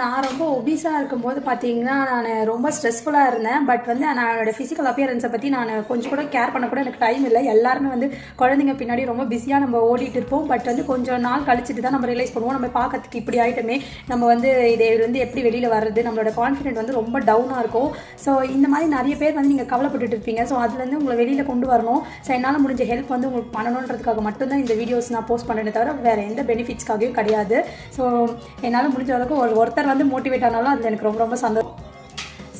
நான் ரொம்ப ஒபீஸாக இருக்கும்போது பார்த்தீங்கன்னா நான் ரொம்ப ஸ்ட்ரெஸ்ஃபுல்லாக இருந்தேன். பட் வந்து என்னோட ஃபிசிக்கல் அப்பியரன்ஸை பற்றி நான் கொஞ்சம் கூட கேர் பண்ண கூட எனக்கு டைம் இல்லை. எல்லாருமே வந்து குழந்தைங்க பின்னாடி ரொம்ப பிஸியாக நம்ம ஓடிட்டு இருப்போம். பட் வந்து கொஞ்சம் நாள் கழிச்சிட்டு தான் நம்ம ரியலைஸ் பண்ணுவோம். நம்ம பார்க்கறதுக்கு இப்படி ஆகிட்டோமே நம்ம வந்து இதை வந்து எப்படி வெளியில் வர்றது? நம்மளோட கான்ஃபிடென்ட் வந்து ரொம்ப டவுனாக இருக்கும். ஸோ இந்த மாதிரி நிறைய பேர் வந்து நீங்கள் கவலைப்பட்டுட்டு இருப்பீங்க. ஸோ அதுலேருந்து உங்களை வெளியில் கொண்டு வரணும். ஸோ என்னால் முடிஞ்ச ஹெல்ப் வந்து உங்களுக்கு பண்ணணுன்றதுக்காக மட்டும்தான் இந்த வீடியோஸ் நான் போஸ்ட் பண்ணேனே தவிர வேறு எந்த பெனிஃபிட்ஸ்க்காகவும் கிடையாது. ஸோ என்னால் முடிஞ்ச அளவுக்கு ஒரு ஒருத்தர் வந்து மோட்டிவேட் ஆனாலும் அது எனக்கு ரொம்ப ரொம்ப சந்தோஷம்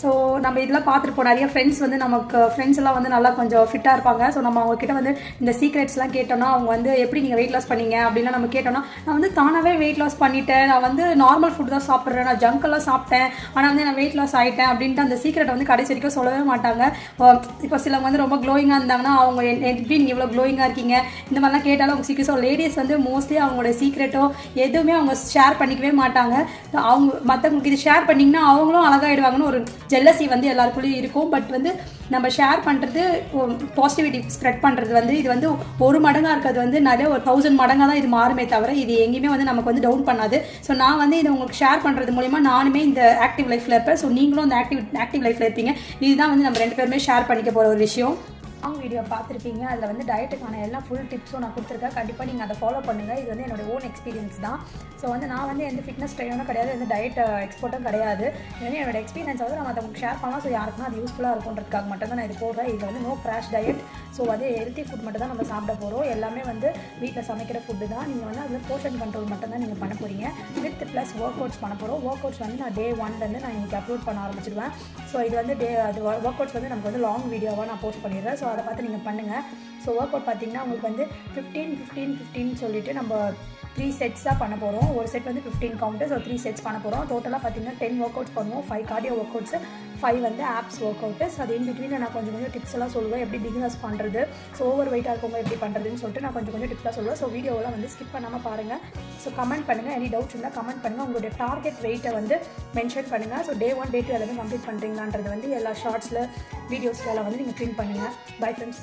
ஸோ நம்ம இதெல்லாம் பார்த்துருப்போம் நிறைய ஃப்ரெண்ட்ஸ் வந்து நமக்கு ஃப்ரெண்ட்ஸ் எல்லாம் வந்து நல்லா கொஞ்சம் ஃபிட்டாக இருப்பாங்க. ஸோ நம்ம அவங்கக்கிட்ட வந்து இந்த சீக்ரெட்ஸ்லாம் கேட்டோம்னா அவங்க வந்து எப்படி நீங்கள் வெயிட் லாஸ் பண்ணீங்க அப்படின்லாம் நம்ம கேட்டோம்னா நான் வந்து தானாகவே வெயிட் லாஸ் பண்ணிட்டேன். நான் வந்து நார்மல் ஃபுட் தான் சாப்பிட்றேன். நான் ஜங்கெல்லாம் சாப்பிட்டேன். ஆனால் வந்து நான் வெயிட் லாஸ் ஆகிட்டேன் அப்படின்ட்டு அந்த சீக்ரெட்டை வந்து கடைசி வரைக்கும் சொல்லவே மாட்டாங்க. இப்போ சிலவங்க வந்து ரொம்ப க்ளோயிங்காக இருந்தாங்கன்னா அவங்க என்- எப்படி நீங்கள் இவ்வளோ க்ளோயிங்காக இருக்கீங்க? இந்த மாதிரிலாம் கேட்டாலும் அவங்க சீக்கிரம் ஸோ லேடிஸ் வந்து மோஸ்ட்லி அவங்களோட சீக்ரெட்டோ எதுவுமே அவங்க ஷேர் பண்ணிக்கவே மாட்டாங்க. அவங்க மற்றவங்களுக்கு இது ஷேர் பண்ணிங்கன்னா அவங்களும் அழகாகிடுவாங்கன்னு ஒரு ஜெல்லசி வந்து எல்லாருக்குள்ளேயும் இருக்கும். பட் வந்து நம்ம ஷேர் பண்ணுறது பாசிட்டிவிட்டி ஸ்ப்ரெட் பண்ணுறது வந்து இது வந்து ஒரு மடங்காக இருக்கிறது வந்து நிறைய ஒரு தௌசண்ட் மடங்காக தான் இது மாறுமே தவிர இது எங்கேயுமே வந்து நமக்கு வந்து டவுன் பண்ணாது. ஸோ நான் வந்து இதை உங்களுக்கு ஷேர் பண்ணுறது மூலிமா நானுமே இந்த ஆக்டிவ் லைஃப்பில் இருப்பேன். ஸோ நீங்களும் அந்த ஆக்டிவ் ஆக்டிவ் லைஃப்பில் இருப்பீங்க. இதுதான் வந்து நம்ம ரெண்டு பேருமே ஷேர் பண்ணிக்க போகிற ஒரு விஷயம். லாங் வீடியோ பார்த்துருப்பீங்க. அதில் வந்து டயட்டுக்கான எல்லா ஃபுல் டிப்ஸும் நான் கொடுத்துருக்கேன். கண்டிப்பாக நீங்கள் அதை ஃபாலோ பண்ணுங்கள் இது வந்து என்னோட ஓன் எக்ஸ்பீரியன்ஸ் தான். ஸோ வந்து நான் வந்து எந்த ஃபிட்னஸ் ட்ரைனரும் கிடையாது. எந்த டயட் எக்ஸ்போர்ட்டும் கிடையாது. இது வந்து என்னோட எக்ஸ்பீரியன்ஸ் வந்து நான் அதை ஷேர் பண்ணலாம் ஸோ யாருக்குன்னா அது யூஸ்ஃபுல்லாக இருக்குன்றதுக்காக மட்டும் தான் நான் இது போடுறேன். இது வந்து நோ கிராஷ் டயட் ஸோ வந்து ஹெல்த்தி ஃபுட் மட்டும் தான் நம்ம சாப்பிட போகிறோம் எல்லாமே வந்து வீட்டில் சமைக்கிற ஃபுட்டு தான். நீங்கள் வந்து அதில் போர்ஷன் கண்ட்ரோல் மட்டும் தான் நீங்கள் பண்ண போகிறீங்க வித் ப்ளஸ் ஒர்க் அவுட்ஸ் பண்ண போகிறோம் ஒர்க் அவுட்ஸ் வந்து நான் டே ஒன்லேருந்து நான் இன்றைக்கி அப்லோட் பண்ண ஆரம்பிச்சிடுவேன் ஸோ இது வந்து டே அது ஒர்க் அவுட்ஸ் வந்து நமக்கு வந்து லாங் வீடியோவாக நான் போஸ்ட் பண்ணிடுறேன். ஸோ அதை பார்த்து நீங்கள் பண்ணுங்கள் ஸோ ஒர்க் அவுட் பார்த்தீங்கன்னா உங்களுக்கு வந்து ஃபிஃப்டீன் ஃபிஃப்டீன் ஃபிஃப்டின் சொல்லிட்டு நம்ம த்ரீ செட்ஸாக பண்ண போகிறோம் ஒரு செட் வந்து fifteen counters so three sets பண்ண போகிறோம் டோட்டலாக பார்த்தீங்கன்னா டென் ஒர்க் அவுட்ஸ் பண்ணுவோம். Five cardio workouts five வந்து ஆப்ஸ் ஒர்க் அவுட்ஸ் ஸோ அது இன் பிட்வீன் நான் கொஞ்சம் கொஞ்சம் டிப்ஸ் எல்லாம் சொல்லுவேன். எப்படி பிகினர்ஸ் பண்ணுறது ஸோ ஓவர் வெயிட்டாக இருக்கவங்க எப்படி பண்ணுறதுன்னு சொல்லிட்டு நான் கொஞ்சம் கொஞ்சம் டிப்ஸ்லாம் சொல்லுவேன். ஸோ வீடியோலாம் வந்து ஸ்கிப் பண்ணாமல் பாருங்கள் ஸோ கமெண்ட் பண்ணுங்கள் எனி டவுட்ஸ் இருந்தால் கமெண்ட் பண்ணுங்கள் உங்களுடைய டார்கெட் வெயிட்டை வந்து மென்ஷன் பண்ணுங்கள் so day one day two எல்லாமே கம்ப்ளீட் பண்ணுறீங்களான்றது வந்து எல்லா ஷார்ட்ஸில் வீடியோஸ்லாம் வந்து நீங்கள் ஃபில் பண்ணுங்கள் பை ஃப்ரெண்ட்ஸ்